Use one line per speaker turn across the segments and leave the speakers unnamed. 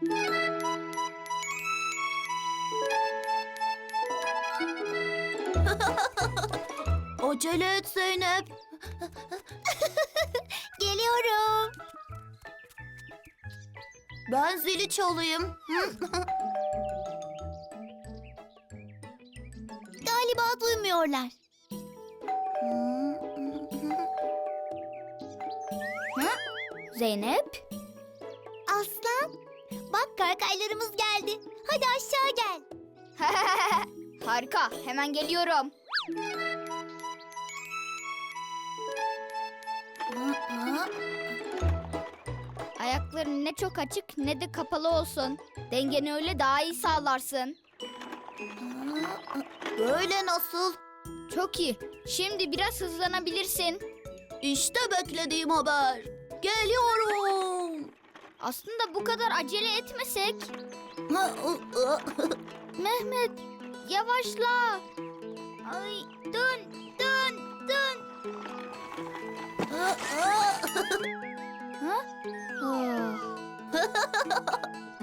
Acele et Zeynep.
Geliyorum.
Ben zili çalayım.
Galiba duymuyorlar.
Zeynep.
Bak karkaylarımız geldi. Hadi aşağı gel.
Harika. Hemen geliyorum. Ayakların ne çok açık ne de kapalı olsun. Dengeni öyle daha iyi sağlarsın.
Böyle nasıl?
Çok iyi. Şimdi biraz hızlanabilirsin.
İşte beklediğim haber. Geliyorum.
Aslında bu kadar acele etmesek. Mehmet, yavaşla. Ay, dön, dön, dön. Ha?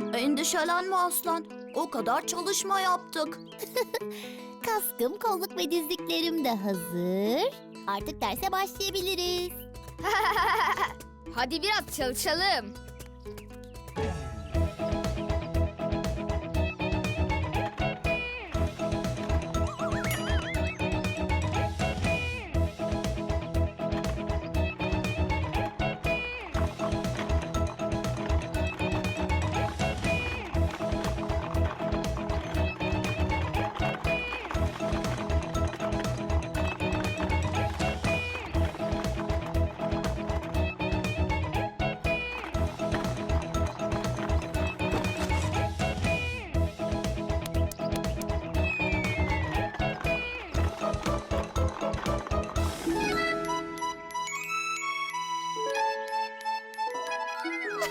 Endişelenme aslan. O kadar çalışma yaptık.
Kaskım, kolluk ve dizliklerim de hazır. Artık derse başlayabiliriz.
Hadi biraz çalışalım.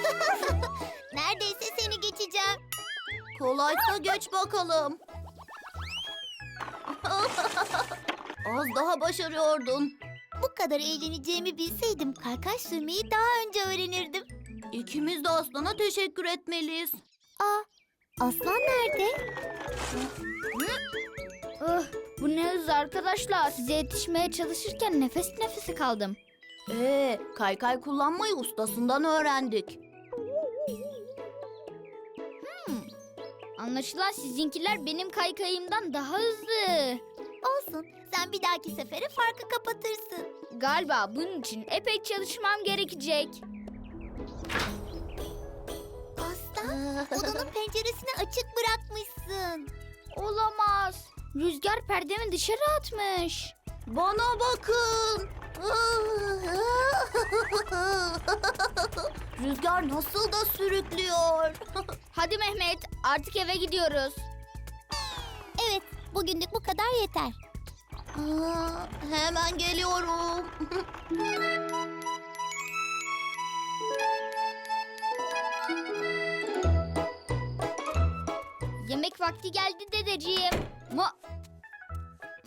Neredeyse seni geçeceğim.
Kolaysa geç bakalım. Az daha başarıyordun.
Bu kadar eğleneceğimi bilseydim karkaş sürmeyi daha önce öğrenirdim.
İkimiz de aslana teşekkür etmeliyiz.
Aa, aslan nerede?
Oh, bu ne hız arkadaşlar. Size yetişmeye çalışırken nefes nefese kaldım.
Ee, kaykay kullanmayı ustasından öğrendik.
Anlaşılan sizinkiler benim kaykayımdan daha hızlı.
Olsun, sen bir dahaki sefere farkı kapatırsın.
Galiba bunun için epey çalışmam gerekecek.
Aslan, odanın penceresini açık bırakmışsın.
Olamaz. Rüzgar perdemi dışarı atmış.
Bana bakın. Rüzgar nasıl da sürüklüyor.
Hadi Mehmet artık eve gidiyoruz.
Evet, bugünlük bu kadar yeter.
Aa, hemen geliyorum.
Yemek vakti geldi dedeciğim. Ma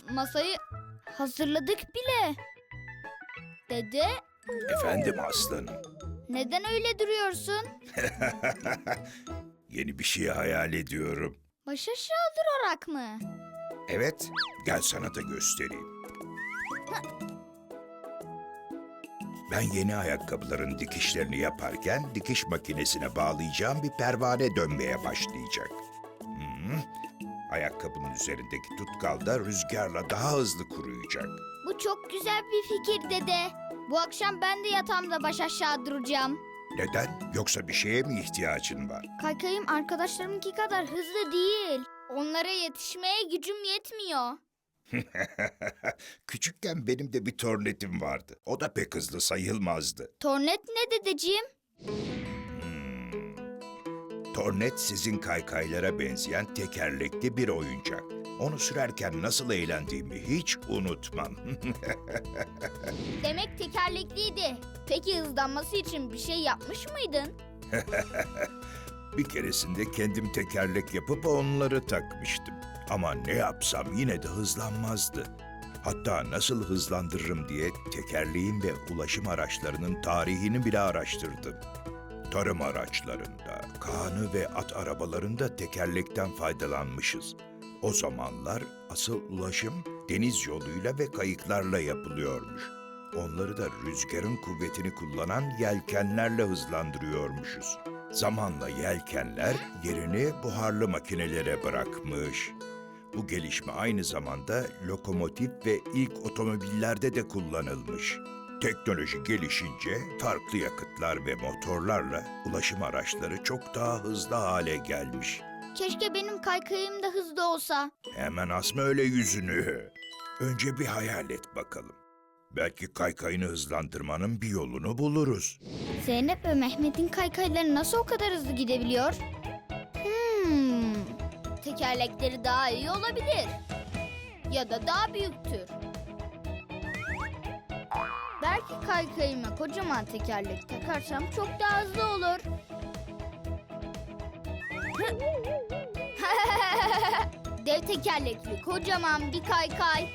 Masayı hazırladık bile. Dede
Efendim aslanım.
Neden öyle duruyorsun?
Yeni bir şey hayal ediyorum.
Baş aşağı durarak mı?
Evet, gel sana da göstereyim. Ben yeni ayakkabıların dikişlerini yaparken dikiş makinesine bağlayacağım bir pervane dönmeye başlayacak. Hı, Ayakkabının üzerindeki tutkal da rüzgarla daha hızlı kuruyacak.
Bu çok güzel bir fikir dede. Bu akşam ben de yatağımda baş aşağı duracağım.
Neden? Yoksa bir şeye mi ihtiyacın var?
Kaykayım arkadaşlarımınki kadar hızlı değil. Onlara yetişmeye gücüm yetmiyor.
Küçükken benim de bir tornetim vardı. O da pek hızlı sayılmazdı.
Tornet ne dedeciğim?
Tornet sizin kaykaylara benzeyen tekerlekli bir oyuncak. Onu sürerken nasıl eğlendiğimi hiç unutmam.
Demek tekerlekliydi. Peki hızlanması için bir şey yapmış mıydın?
bir keresinde kendim tekerlek yapıp onları takmıştım. Ama ne yapsam yine de hızlanmazdı. Hatta nasıl hızlandırırım diye tekerleğin ve ulaşım araçlarının tarihini bile araştırdım. Tarım araçlarında, kanı ve at arabalarında tekerlekten faydalanmışız. O zamanlar asıl ulaşım deniz yoluyla ve kayıklarla yapılıyormuş. Onları da rüzgarın kuvvetini kullanan yelkenlerle hızlandırıyormuşuz. Zamanla yelkenler yerini buharlı makinelere bırakmış. Bu gelişme aynı zamanda lokomotif ve ilk otomobillerde de kullanılmış. Teknoloji gelişince farklı yakıtlar ve motorlarla ulaşım araçları çok daha hızlı hale gelmiş.
Keşke benim kaykayım da hızlı olsa.
Hemen asma öyle yüzünü. Önce bir hayal et bakalım. Belki kaykayını hızlandırmanın bir yolunu buluruz.
Zeynep ve Mehmet'in kaykayları nasıl o kadar hızlı gidebiliyor? Hmm, tekerlekleri daha iyi olabilir. Ya da daha büyüktür. Belki kaykayıma kocaman tekerlek takarsam çok daha hızlı olur. Dev tekerlekli kocaman bir kaykay.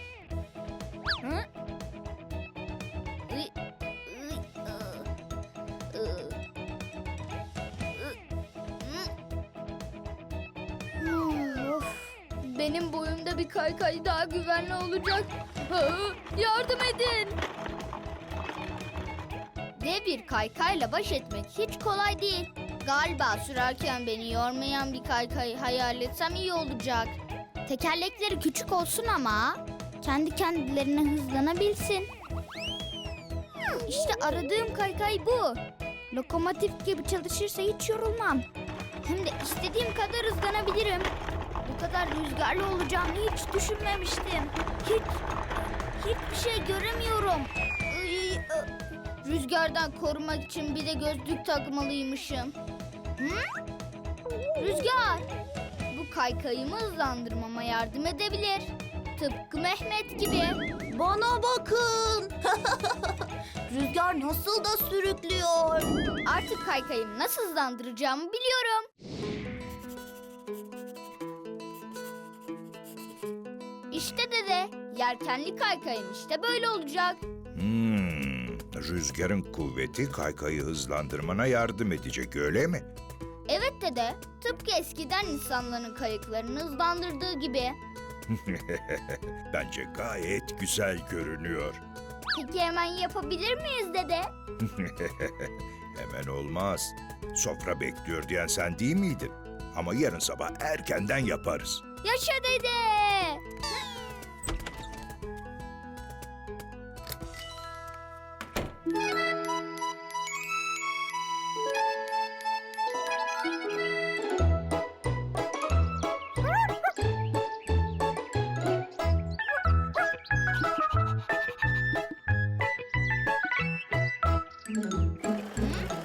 Benim boyumda bir kaykay daha güvenli olacak. Yardım edin. Dev bir kaykayla baş etmek hiç kolay değil. Galiba sürerken beni yormayan bir kaykay hayal etsem iyi olacak. Tekerlekleri küçük olsun ama kendi kendilerine hızlanabilsin. İşte aradığım kaykay bu. Lokomotif gibi çalışırsa hiç yorulmam. Hem de istediğim kadar hızlanabilirim. Bu kadar rüzgarlı olacağını hiç düşünmemiştim. Hiç, hiçbir şey göremiyorum. Rüzgardan korumak için bir de gözlük takmalıymışım. Hı? Rüzgar, bu kaykayımı hızlandırmama yardım edebilir. Tıpkı Mehmet gibi.
Bana bakın. Rüzgar nasıl da sürüklüyor.
Artık kaykayımı nasıl hızlandıracağımı biliyorum. İşte dede, yelkenli kaykayım işte böyle olacak.
Hmm, rüzgarın kuvveti kaykayı hızlandırmana yardım edecek öyle mi?
Evet dede, tıpkı eskiden insanların kayıklarını hızlandırdığı gibi.
Bence gayet güzel görünüyor.
Peki hemen yapabilir miyiz dede?
Hemen olmaz. Sofra bekliyor diyen sen değil miydin? Ama yarın sabah erkenden yaparız.
Yaşa dede!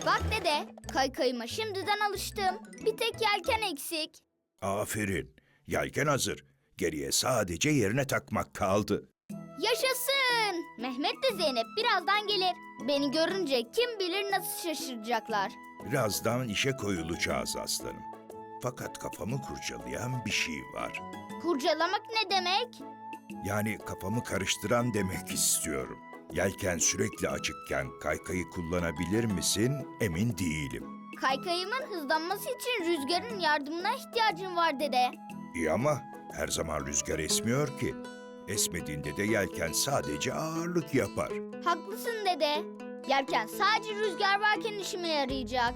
Bak dede, kaykayıma şimdiden alıştım. Bir tek yelken eksik.
Aferin. Yelken hazır. Geriye sadece yerine takmak kaldı.
Yaşasın! Mehmet de Zeynep birazdan gelir. Beni görünce kim bilir nasıl şaşıracaklar.
Birazdan işe koyulacağız aslanım. Fakat kafamı kurcalayan bir şey var.
Kurcalamak ne demek?
Yani kafamı karıştıran demek istiyorum. Yelken sürekli açıkken kaykayı kullanabilir misin emin değilim.
Kaykayımın hızlanması için rüzgarın yardımına ihtiyacım var dede.
İyi ama her zaman rüzgar esmiyor ki. Esmediğinde de yelken sadece ağırlık yapar.
Haklısın dede. Yelken sadece rüzgar varken işime yarayacak.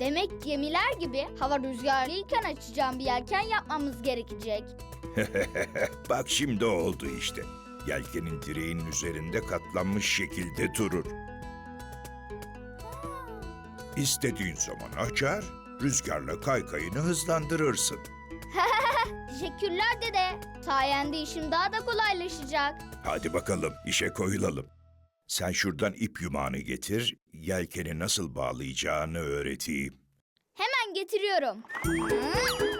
Demek gemiler gibi hava rüzgarlıyken açacağım bir yelken yapmamız gerekecek.
Bak şimdi oldu işte. Yelkenin direğinin üzerinde katlanmış şekilde durur. İstediğin zaman açar, rüzgarla kaykayını hızlandırırsın.
Teşekkürler dede. Sayende işim daha da kolaylaşacak.
Hadi bakalım işe koyulalım. Sen şuradan ip yumağını getir, yelkeni nasıl bağlayacağını öğreteyim.
Hemen getiriyorum.
Bu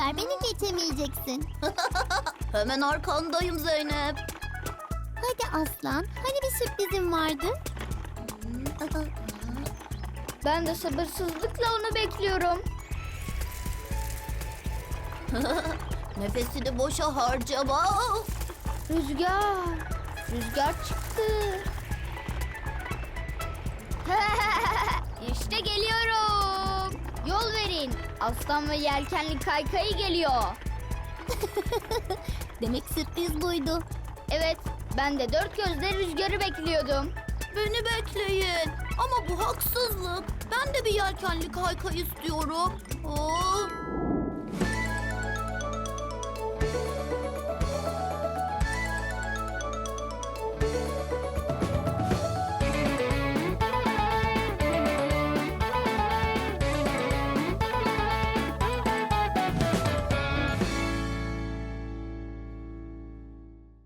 sefer beni geçemeyeceksin. Hemen arkandayım Zeynep. Hadi aslan. Hani bir sürprizim vardı?
Ben de sabırsızlıkla onu bekliyorum.
Nefesini boşa harcama.
Rüzgar. Rüzgar çıktı. işte geliyorum. Aslan ve yelkenli kaykayı geliyor.
Demek sürpriz buydu.
Evet, ben de dört gözle rüzgarı bekliyordum.
Beni bekleyin. Ama bu haksızlık. Ben de bir yelkenli kaykay istiyorum. Oo.